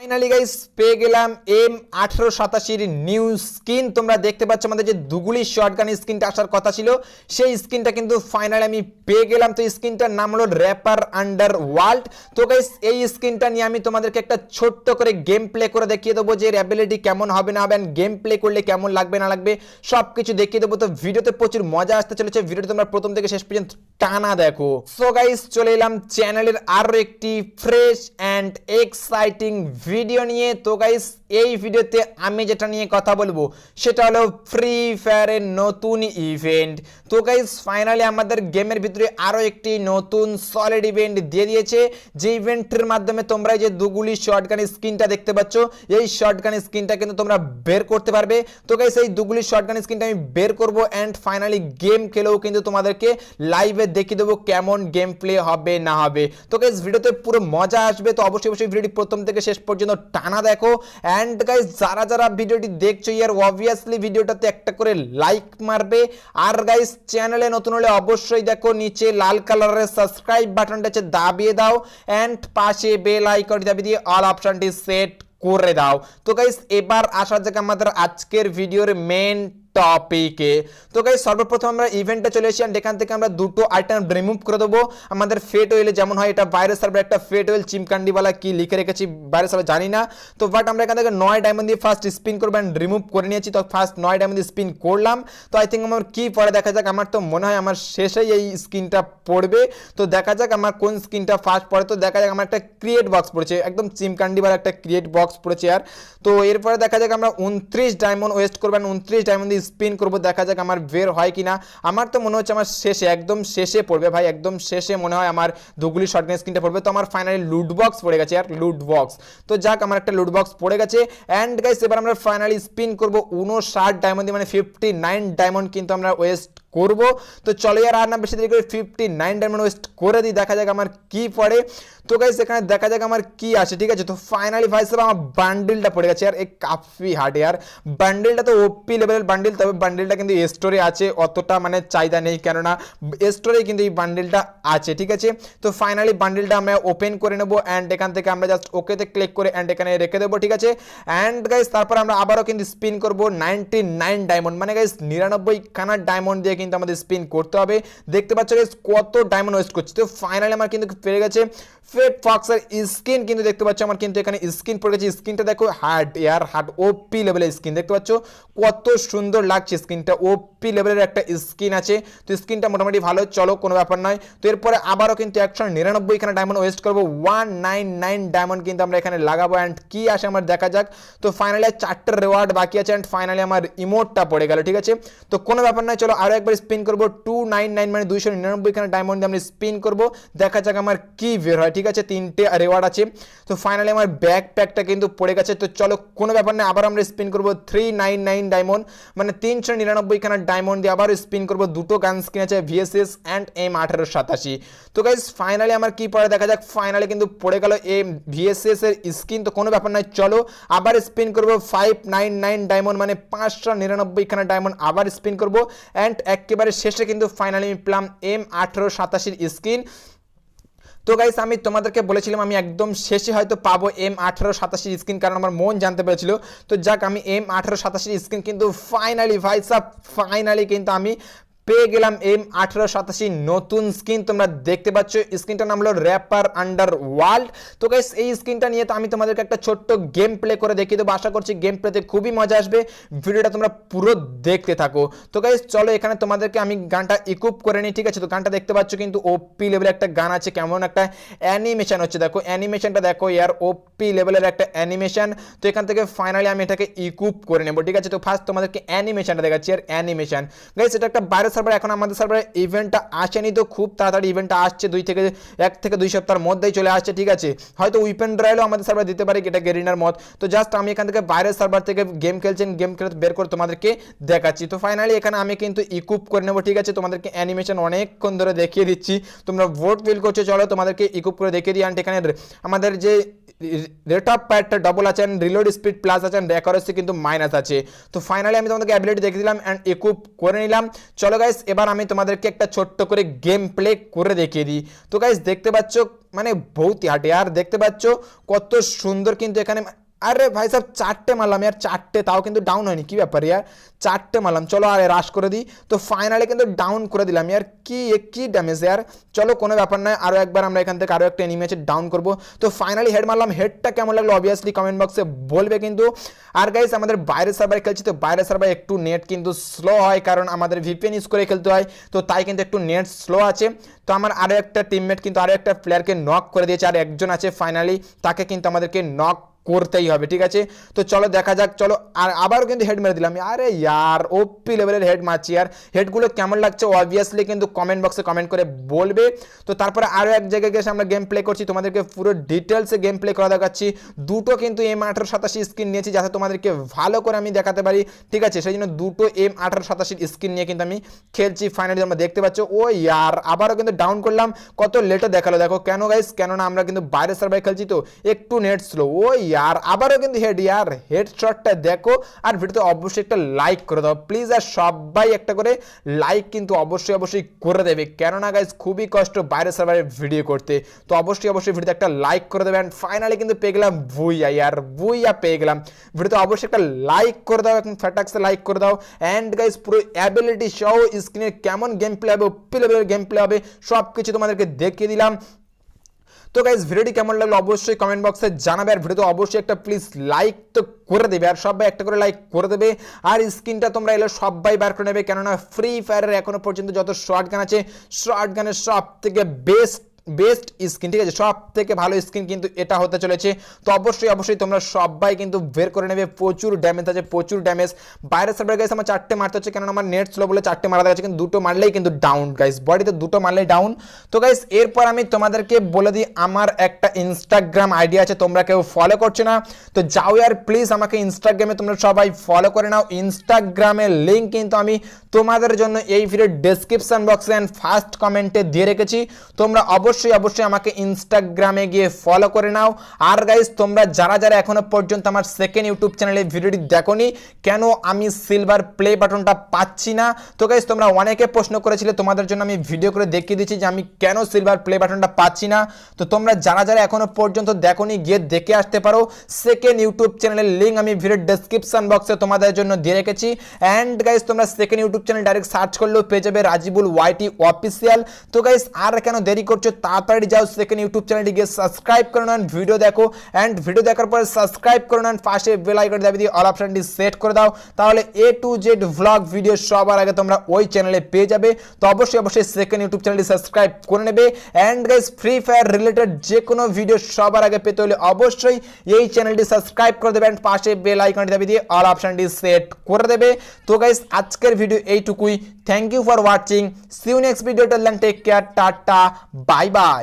Finally guys পেয়ে গেলাম M আঠেরো সাতাশির নিউ স্কিন তোমরা দেখতে পাচ্ছ আমাদের যে দুগুলি শর্টগান স্কিনটা আসার কথা ছিল সেই স্কিনটা কিন্তু ফাইনালি আমি পেয়ে গেলাম তো স্কিনটার নাম হলো র্যাপার আন্ডার ওয়ার্ল্ড তো গাইস এই স্কিনটা নিয়ে আমি তোমাদেরকে একটা ছোট্ট করে গেম প্লে করে দেখিয়ে দেবো যে র্যাবিলিটি অ্যাবিলিটি কেমন হবে না হবে অ্যান্ড গেম প্লে করলে কেমন লাগবে না লাগবে সব কিছু দেখিয়ে দেবো তো ভিডিওতে প্রচুর মজা আসতে চলেছে ভিডিওতে তোমরা প্রথম থেকে শেষ পর্যন্ত টানা দেখো সো গাইস চলে এলাম চ্যানেলের আরও একটি ফ্রেশ অ্যান্ড এক্সাইটিং ভিডিও নিয়ে তো গাইস এই ভিডিওতে আমি যেটা নিয়ে কথা বলবো সেটা হলো ফ্রি ফায়ারের নতুন ইভেন্ট তো গাইজ ফাইনালি আমাদের গেমের ভিতরে আরও একটি নতুন সলিড ইভেন্ট দিয়ে দিয়েছে যে ইভেন্টের মাধ্যমে তোমরা যে দুগুলি শর্টগান স্ক্রিনটা দেখতে পাচ্ছ এই শর্টগান স্ক্রিনটা কিন্তু তোমরা বের করতে পারবে তো গাইজ এই দুগুলি শর্টগান স্ক্রিনটা আমি বের করব অ্যান্ড ফাইনালি গেম খেলেও কিন্তু তোমাদেরকে লাইভে দেখিয়ে দেবো কেমন গেম প্লে হবে না হবে তো গাইজ ভিডিওতে পুরো মজা আসবে তো অবশ্যই অবশ্যই ভিডিওটি প্রথম থেকে শেষ পর্যন্ত টানা দেখো অ্যান্ড অ্যান্ড গাইজ যারা যারা ভিডিওটি দেখছো ইয়ার অবভিয়াসলি ভিডিওটাতে একটা করে লাইক মারবে আর গাইজ চ্যানেলে নতুন হলে অবশ্যই দেখো নিচে লাল কালারের সাবস্ক্রাইব বাটনটা হচ্ছে দাবিয়ে দাও অ্যান্ড পাশে বেল আইকনটি দাবি দিয়ে অল অপশানটি সেট করে দাও তো গাইজ এবার আসা যাক আমাদের আজকের ভিডিওর মেন টপিকে তো গাই সর্বপ্রথম আমরা ইভেন্টটা চলে এসেছি অ্যান্ড এখান থেকে আমরা দুটো আইটেম রিমুভ করে দেবো আমাদের ফেট ওয়েলে যেমন হয় এটা ভাইরাস সার্ভার একটা ফেট অয়েল চিমকান্ডিওয়ালা কি লিখে রেখেছি ভাইরাস সার্ভার জানি না তো বাট আমরা এখান থেকে নয় ডায়মন্ড দিয়ে ফার্স্ট স্পিন করবো অ্যান্ড রিমুভ করে নিয়েছি তো ফার্স্ট নয় ডায়মন্ড দিয়ে স্পিন করলাম তো আই থিঙ্ক আমার কি পরে দেখা যাক আমার তো মনে হয় আমার শেষেই এই স্কিনটা পড়বে তো দেখা যাক আমার কোন স্কিনটা ফার্স্ট পড়ে তো দেখা যাক আমার একটা ক্রিয়েট বক্স পড়েছে একদম চিমকান্ডিওয়ালা একটা ক্রিয়েট বক্স পড়েছে আর তো এরপরে দেখা যাক আমরা উনত্রিশ ডায়মন্ড ওয়েস্ট করবেন উনত্রিশ ডায়মন্ড স্পিন করব দেখা যাক আমার বের হয় কি আমার তো মনে হচ্ছে আমার শেষে একদম শেষে পড়বে ভাই একদম শেষে মনে হয় আমার ধুগুলি শর্টগান স্ক্রিনটা পড়বে তো আমার ফাইনালি লুট বক্স পড়ে গেছে আর লুট বক্স তো যাক আমার একটা লুট বক্স পড়ে গেছে অ্যান্ড গাইস এবার আমরা ফাইনালি স্পিন করব উনষাট ডায়মন্ড মানে ফিফটি নাইন ডায়মন্ড কিন্তু আমরা ওয়েস্ট করব তো চলো আর না বেশি দেরি করে ফিফটি নাইন ডায়মন্ড ওয়েস্ট করে দিই দেখা যাক আমার কি পড়ে তো গাইস এখানে দেখা যাক আমার কি আছে ঠিক আছে তো ফাইনালি ভাই সাহেব আমার বান্ডিলটা পড়ে গেছে আর এ কাফি হার্ড ইয়ার বান্ডিলটা তো ওপি লেভেলের বান্ডিল তবে বান্ডিলটা কিন্তু স্টোরে আছে অতটা মানে চাহিদা নেই কেননা স্টোরে কিন্তু এই বান্ডিলটা আছে ঠিক আছে তো ফাইনালি বান্ডিলটা আমরা ওপেন করে নেবো অ্যান্ড এখান থেকে আমরা জাস্ট ওকেতে ক্লিক করে অ্যান্ড এখানে রেখে দেবো ঠিক আছে অ্যান্ড গাইস তারপর আমরা আবারও কিন্তু স্পিন করবো নাইনটি নাইন ডায়মন্ড মানে গাইস নিরানব্বই খানা ডায়মন্ড দিয়ে কিন্তু আমাদের স্পিন করতে হবে দেখতে পাচ্ছ কত ডায়মন্ড ওয়েস্ট করছে তো ফাইনালি আমার কিন্তু পেরে গেছে ফেপ ফক্সের স্কিন কিন্তু দেখতে পাচ্ছ আমার কিন্তু এখানে স্কিন পড়ে গেছে স্কিনটা দেখো হার্ড এয়ার হার্ড ওপি লেভেলের স্কিন দেখতে পাচ্ছ কত সুন্দর লাগছে স্কিনটা ওপি লেভেলের একটা স্কিন আছে তো স্কিনটা মোটামুটি ভালো চলো কোনো ব্যাপার নয় তো এরপরে আবারও কিন্তু একশো নিরানব্বই এখানে ডায়মন্ড ওয়েস্ট করবো ওয়ান নাইন নাইন ডায়মন্ড কিন্তু আমরা এখানে লাগাবো অ্যান্ড কী আসে আমার দেখা যাক তো ফাইনালি চারটে রেওয়ার্ড বাকি আছে অ্যান্ড ফাইনালি আমার ইমোটটা পড়ে গেল ঠিক আছে তো কোনো ব্যাপার নয় চলো আরও একবার স্পিন করবো টু নাইন নাইন মানে দুইশো নিরানব্বই এখানে ডায়মন্ড আমি স্পিন করবো দেখা যাক আমার কী বের হয় ঠিক ঠিক আছে তিনটে রেওয়ার্ড আছে তো ফাইনালি আমার ব্যাক প্যাকটা কিন্তু পড়ে গেছে তো চলো কোনো ব্যাপার না আবার আমরা স্পিন করবো থ্রি নাইন নাইন ডায়মন্ড মানে তিনশো নিরানব্বইখানা ডায়মন্ড দিয়ে আবার স্পিন করবো দুটো গান স্ক্রিন আছে ভিএসএস অ্যান্ড এম আঠারো সাতাশি তো গাইজ ফাইনালি আমার কি পড়ে দেখা যাক ফাইনালি কিন্তু পড়ে গেল এম ভিএসএস এর স্ক্রিন তো কোনো ব্যাপার নয় চলো আবার স্পিন করবো ফাইভ নাইন নাইন ডায়মন্ড মানে পাঁচশো নিরানব্বইখানা ডায়মন্ড আবার স্পিন করবো অ্যান্ড একেবারে শেষে কিন্তু ফাইনালি আমি পেলাম এম আঠেরো সাতাশির স্ক্রিন তো গাইস আমি তোমাদেরকে বলেছিলাম আমি একদম শেষে হয়তো পাবো এম আঠারো সাতাশির স্ক্রিন কারণ আমার মন জানতে পেরেছিল তো যাক আমি এম আঠারো সাতাশির স্ক্রিন কিন্তু ফাইনালি ভাই ফাইনালি কিন্তু আমি পেয়ে গেলাম এম আঠেরো সাতাশি নতুন স্ক্রিন তোমরা দেখতে পাচ্ছ স্ক্রিনটার নাম হলো র্যাপার আন্ডার ওয়ার্ল্ড তো গাইস এই স্ক্রিনটা নিয়ে তো আমি তোমাদেরকে একটা ছোট্ট গেম প্লে করে দেখিয়ে দেবো আশা করছি গেম প্লেতে খুবই মজা আসবে ভিডিওটা তোমরা পুরো দেখতে থাকো তো গাইস চলো এখানে তোমাদেরকে আমি গানটা ইকুপ করে নিই ঠিক আছে তো গানটা দেখতে পাচ্ছ কিন্তু ওপি লেভেলের একটা গান আছে কেমন একটা অ্যানিমেশন হচ্ছে দেখো অ্যানিমেশনটা দেখো ইয়ার ওপি লেভেলের একটা অ্যানিমেশন তো এখান থেকে ফাইনালি আমি এটাকে ইকুপ করে নেবো ঠিক আছে তো ফার্স্ট তোমাদেরকে অ্যানিমেশনটা দেখাচ্ছি আর অ্যানিমেশন গাইস এটা একটা বাইরে আমাদের সার্ভারে এখন আমাদের সার্ভারে ইভেন্টটা আসেনি তো খুব তাড়াতাড়ি ইভেন্টটা আসছে দুই থেকে এক থেকে দুই সপ্তাহের মধ্যেই চলে আসছে ঠিক আছে হয়তো উইপেন ড্রাইলও আমাদের সার্ভার দিতে পারে এটা গেরিনার মত তো জাস্ট আমি এখান থেকে বাইরের সার্ভার থেকে গেম খেলছেন গেম খেলে বের করে তোমাদেরকে দেখাচ্ছি তো ফাইনালি এখানে আমি কিন্তু ইকুপ করে নেবো ঠিক আছে তোমাদেরকে অ্যানিমেশন অনেকক্ষণ ধরে দেখিয়ে দিচ্ছি তোমরা ভোট ফিল করছো চলো তোমাদেরকে ইকুপ করে দেখিয়ে দিই অ্যান্ড এখানে আমাদের যে রেট অফ ফায়ারটা ডবল আছেন রিলোড স্পিড প্লাস আছেন রেকারেসি কিন্তু মাইনাস আছে তো ফাইনালি আমি তোমাদেরকে অ্যাবিলিটি দেখে দিলাম অ্যান্ড একুপ করে নিলাম চলো গাইস এবার আমি তোমাদেরকে একটা ছোট্ট করে গেম প্লে করে দেখিয়ে দিই তো গাইস দেখতে পাচ্ছ মানে বহুত হাটে আর দেখতে পাচ্ছ কত সুন্দর কিন্তু এখানে আরে ভাই সাহেব চারটে মারলাম ইয়ার চারটে তাও কিন্তু ডাউন হয়নি কী ব্যাপার ইয়ার চারটে মারলাম চলো আরে রাশ করে দিই তো ফাইনালে কিন্তু ডাউন করে দিলাম ইয়ার কি কি ড্যামেজ ইয়ার চলো কোনো ব্যাপার নয় আরও একবার আমরা এখান থেকে আরও একটা আছে ডাউন করব তো ফাইনালি হেড মারলাম হেডটা কেমন লাগলো অবভিয়াসলি কমেন্ট বক্সে বলবে কিন্তু আর গাইস আমাদের বাইরে সার্ভারে খেলছি তো বাইরে সার্ভারে একটু নেট কিন্তু স্লো হয় কারণ আমাদের ভিপিএন ইউজ করে খেলতে হয় তো তাই কিন্তু একটু নেট স্লো আছে তো আমার আরও একটা টিমমেট কিন্তু আরও একটা প্লেয়ারকে নক করে দিয়েছে আর একজন আছে ফাইনালি তাকে কিন্তু আমাদেরকে নক করতেই হবে ঠিক আছে তো চলো দেখা যাক চলো আর আবারও কিন্তু হেড মেরে দিলাম আরে ইয়ার ওপি লেভেলের হেড মারছি আর হেডগুলো কেমন লাগছে অবভিয়াসলি কিন্তু কমেন্ট বক্সে কমেন্ট করে বলবে তো তারপরে আরও এক জায়গায় গেছে আমরা গেম প্লে করছি তোমাদেরকে পুরো ডিটেলসে গেম প্লে করা দেখাচ্ছি দুটো কিন্তু এম আঠারো সাতাশি স্ক্রিন নিয়েছি যাতে তোমাদেরকে ভালো করে আমি দেখাতে পারি ঠিক আছে সেই জন্য দুটো এম আঠারো সাতাশির স্ক্রিন নিয়ে কিন্তু আমি খেলছি ফাইনালি আমরা দেখতে পাচ্ছ ও ইয়ার আবারও কিন্তু ডাউন করলাম কত লেটে দেখালো দেখো কেন গাইস কেননা আমরা কিন্তু বাইরে সার্ভাই খেলছি তো একটু নেট স্লো ওই ইয়ার আবারও কিন্তু হেড ইয়ার হেডশটটা দেখো আর ভিডিওতে অবশ্যই একটা লাইক করে দাও প্লিজ আর সবাই একটা করে লাইক কিন্তু অবশ্যই অবশ্যই করে দেবে কেননা গাইজ খুবই কষ্ট বাইরে সার্ভারে ভিডিও করতে তো অবশ্যই অবশ্যই ভিডিওতে একটা লাইক করে দেবে অ্যান্ড ফাইনালি কিন্তু পেয়ে গেলাম বুইয়া ইয়ার বুইয়া পেয়ে গেলাম ভিডিওতে অবশ্যই একটা লাইক করে দাও এখন ফ্যাটাক্সে লাইক করে দাও অ্যান্ড গাইজ পুরো অ্যাবিলিটি সহ স্ক্রিনে কেমন গেম প্লে হবে ওপি গেম প্লে হবে সব কিছু তোমাদেরকে দেখিয়ে দিলাম তো গাইজ ভিডিওটি কেমন লাগলো অবশ্যই কমেন্ট বক্সে জানাবে আর ভিডিওতে অবশ্যই একটা প্লিজ লাইক তো করে দেবে আর সবাই একটা করে লাইক করে দেবে আর স্ক্রিনটা তোমরা এলে সবাই বার করে নেবে কেননা ফ্রি ফায়ারের এখনও পর্যন্ত যত শর্ট গান আছে শর্ট গানের সব থেকে বেস্ট বেস্ট স্কিন ঠিক আছে সব থেকে ভালো স্ক্রিন কিন্তু এটা হতে চলেছে তো অবশ্যই অবশ্যই তোমরা সবাই কিন্তু বের করে নেবে প্রচুর ড্যামেজ আছে প্রচুর ড্যামেজ বাইরের সার্ভার গাইস আমার চারটে মারতে হচ্ছে কেননা আমার নেট স্লো বলে চারটে মারা গেছে কিন্তু দুটো মারলেই কিন্তু ডাউন গাইস বডিতে দুটো মারলেই ডাউন তো গাইস এরপর আমি তোমাদেরকে বলে দিই আমার একটা ইনস্টাগ্রাম আইডি আছে তোমরা কেউ ফলো করছো না তো যাও আর প্লিজ আমাকে ইনস্টাগ্রামে তোমরা সবাই ফলো করে নাও ইনস্টাগ্রামের লিঙ্ক কিন্তু আমি তোমাদের জন্য এই ভিডিওর ডেসক্রিপশন বক্সে অ্যান্ড ফার্স্ট কমেন্টে দিয়ে রেখেছি তোমরা অবশ্যই অবশ্যই অবশ্যই আমাকে ইনস্টাগ্রামে গিয়ে ফলো করে নাও আর গাইজ তোমরা যারা যারা এখনো পর্যন্ত আমার সেকেন্ড ইউটিউব চ্যানেলে ভিডিওটি দেখোনি কেন আমি সিলভার প্লে বাটনটা পাচ্ছি না তো গাইজ তোমরা অনেকে প্রশ্ন করেছিলে তোমাদের জন্য আমি ভিডিও করে দেখিয়ে দিচ্ছি যে আমি কেন সিলভার প্লে বাটনটা পাচ্ছি না তো তোমরা যারা যারা এখনো পর্যন্ত দেখোনি গিয়ে দেখে আসতে পারো সেকেন্ড ইউটিউব চ্যানেলের লিঙ্ক আমি ভিডিওর ডেসক্রিপশান বক্সে তোমাদের জন্য দিয়ে রেখেছি অ্যান্ড গাইজ তোমরা second YouTube channel direct search করলেও পেয়ে যাবে রাজিবুল ওয়াইটি অফিসিয়াল তো গাইজ আর কেন দেরি করছো তাড়াতাড়ি যাও সেখানে ইউটিউব চ্যানেলটি গিয়ে সাবস্ক্রাইব করে নেন ভিডিও দেখো অ্যান্ড ভিডিও দেখার পরে সাবস্ক্রাইব করে নেন পাশে বেলাইকন আইকন দাবি দিয়ে অল অপশানটি সেট করে দাও তাহলে A to Z blog video সবার আগে তোমরা ওই চ্যানেলে পেয়ে যাবে তো অবশ্যই অবশ্যই সেকেন্ড ইউটিউব চ্যানেলটি সাবস্ক্রাইব করে নেবে and guys free fire related যে কোনো ভিডিও সবার আগে পেতে হলে অবশ্যই এই চ্যানেলটি সাবস্ক্রাইব করে দেবে অ্যান্ড পাশে বেল আইকনটি দাবি দিয়ে অল অপশানটি সেট করে দেবে তো গাইজ আজকের ভিডিও এইটুকুই Thank you for watching. See you next video. Till then, take care. Tata. Bye bye.